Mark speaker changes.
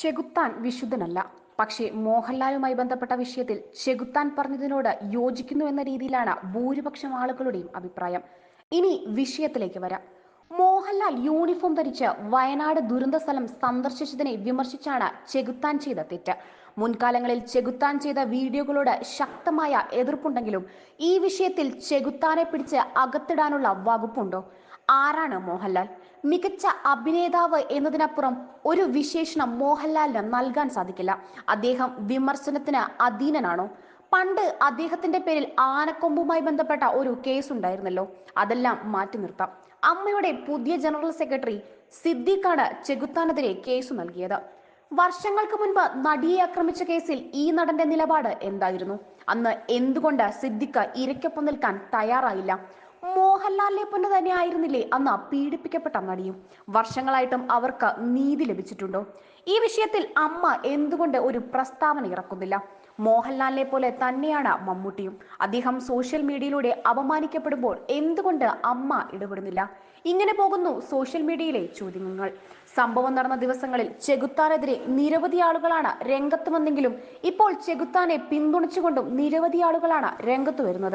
Speaker 1: ചെകുത്താൻ വിശുദ്ധനല്ല. പക്ഷേ മോഹൻലാലുമായി ബന്ധപ്പെട്ട വിഷയത്തിൽ ചെകുത്താൻ പറഞ്ഞതിനോട് യോജിക്കുന്നു എന്ന രീതിയിലാണ് ഭൂരിപക്ഷം ആളുകളുടെയും അഭിപ്രായം. ഇനി വിഷയത്തിലേക്ക് വരാം. മോഹൻലാൽ യൂണിഫോം ധരിച്ച് വയനാട് ദുരന്ത സ്ഥലം സന്ദർശിച്ചതിനെ വിമർശിച്ചാണ് ചെകുത്താൻ ചെയ്ത തെറ്റ്. മുൻകാലങ്ങളിൽ ചെകുത്താൻ ചെയ്ത വീഡിയോകളോട് ശക്തമായ എതിർപ്പുണ്ടെങ്കിലും ഈ വിഷയത്തിൽ ചെകുത്താനെ പിടിച്ച് അകത്തിടാനുള്ള വകുപ്പുണ്ടോ? ആരാണ് മോഹൻലാൽ? മികച്ച അഭിനേതാവ് എന്നതിനപ്പുറം ഒരു വിശേഷണം മോഹൻലാലിന് നൽകാൻ സാധിക്കില്ല. അദ്ദേഹം വിമർശനത്തിന് അധീനനാണോ? പണ്ട് അദ്ദേഹത്തിന്റെ പേരിൽ ആനക്കൊമ്പുമായി ബന്ധപ്പെട്ട ഒരു കേസ് ഉണ്ടായിരുന്നല്ലോ. അതെല്ലാം മാറ്റി നിർത്താം. അമ്മയുടെ പുതിയ ജനറൽ സെക്രട്ടറി സിദ്ദീഖാണ് ചെകുത്താനെതിരെ കേസ് നൽകിയത്. വർഷങ്ങൾക്ക് മുൻപ് നടിയെ ആക്രമിച്ച കേസിൽ ഈ നടന്റെ നിലപാട് എന്തായിരുന്നു? അന്ന് എന്തുകൊണ്ട് സിദ്ദിഖ് ഇരയ്ക്കൊപ്പം നിൽക്കാൻ തയ്യാറായില്ല? മോഹൻലാലിനെ പോലെ തന്നെ ആയിരുന്നില്ലേ? അന്ന് പീഡിപ്പിക്കപ്പെട്ട നടിയും. വർഷങ്ങളായിട്ടും അവർക്ക് നീതി ലഭിച്ചിട്ടുണ്ടോ? ഈ വിഷയത്തിൽ അമ്മ എന്തുകൊണ്ട് ഒരു പ്രസ്താവന ഇറക്കുന്നില്ല? മോഹൻലാലിനെ പോലെ തന്നെയാണ് മമ്മൂട്ടിയും. അദ്ദേഹം സോഷ്യൽ മീഡിയയിലൂടെ അപമാനിക്കപ്പെടുമ്പോൾ എന്തുകൊണ്ട് അമ്മ ഇടപെടുന്നില്ല? ഇങ്ങനെ പോകുന്നു സോഷ്യൽ മീഡിയയിലെ ചോദ്യങ്ങൾ. സംഭവം നടന്ന ദിവസങ്ങളിൽ ചെകുത്താനെതിരെ നിരവധി ആളുകളാണ് രംഗത്ത് വന്നെങ്കിലും ഇപ്പോൾ ചെകുത്താനെ പിന്തുണച്ചുകൊണ്ടും നിരവധി ആളുകളാണ് രംഗത്ത് വരുന്നത്.